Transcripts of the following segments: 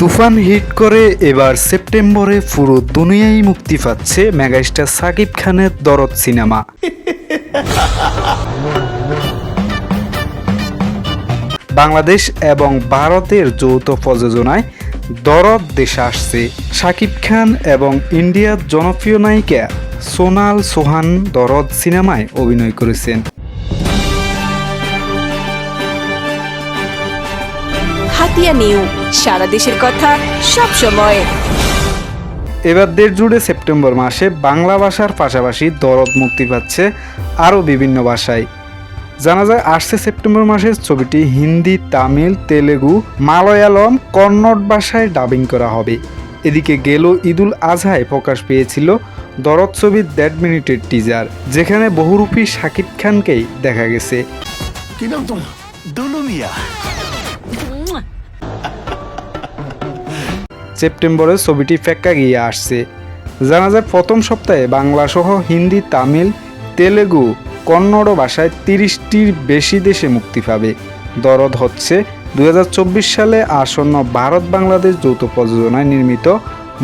তুফান hit করে এবার সেপ্টেম্বরে পুরো দুনিয়ায় মুক্তি পাচ্ছে মেগাস্টার সাকিব খানের দরদ সিনেমা। বাংলাদেশ এবং ভারতের যৌথ প্রযোজনায় দরদ দেশে আসছে শাকিব খান এবং ইন্ডিয়ার জনপ্রিয় নায়িকা সোনাল সোহান দরদ সিনেমায় অভিনয় করেছেন। হাতিয়া নিউ। সারা দেশের কথা সব সময়। এবার দেশ জুড়ে সেপ্টেম্বর মাসে বাংলা ভাষার পাশাপাশি দরদ মুক্তি পাচ্ছে আরও বিভিন্ন ভাষায়। জানা যায় আসছে সেপ্টেম্বর মাসের ছবিটি হিন্দি তামিল তেলেগু মালয়ালম কন্নড় ভাষায় ডাবিং করা হবে। এদিকে গেল ঈদুল আজহায় প্রকাশ পেয়েছিল দরদ ছবির দেড় মিনিটের টিজার যেখানে বহুরূপী শাকিব খানকেই দেখা গেছে। কি নাম তোমার? সেপ্টেম্বরে ছবিটি ফেক্কা গিয়ে আসছে। জানা যায়, প্রথম সপ্তাহে বাংলা সহ হিন্দি, তামিল, তেলেগু, কন্নড় ভাষায় তিরিশটির বেশি দেশে মুক্তি পাবে। দরদ হচ্ছে দু হাজার চব্বিশ সালে আসন্ন ভারত বাংলাদেশ যৌথ প্রযোজনায় নির্মিত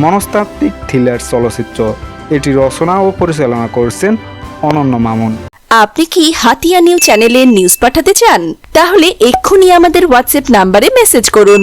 মনস্তাত্ত্বিক থ্রিলার চলচ্চিত্র। এটি রচনা ও পরিচালনা করছেন অনন্য মামুন। আপনি কি হাতিয়া নিউ চ্যানেলে নিউজ পাঠাতে চান? তাহলে এক্ষুনি আমাদের হোয়াটসঅ্যাপ নাম্বারে মেসেজ করুন।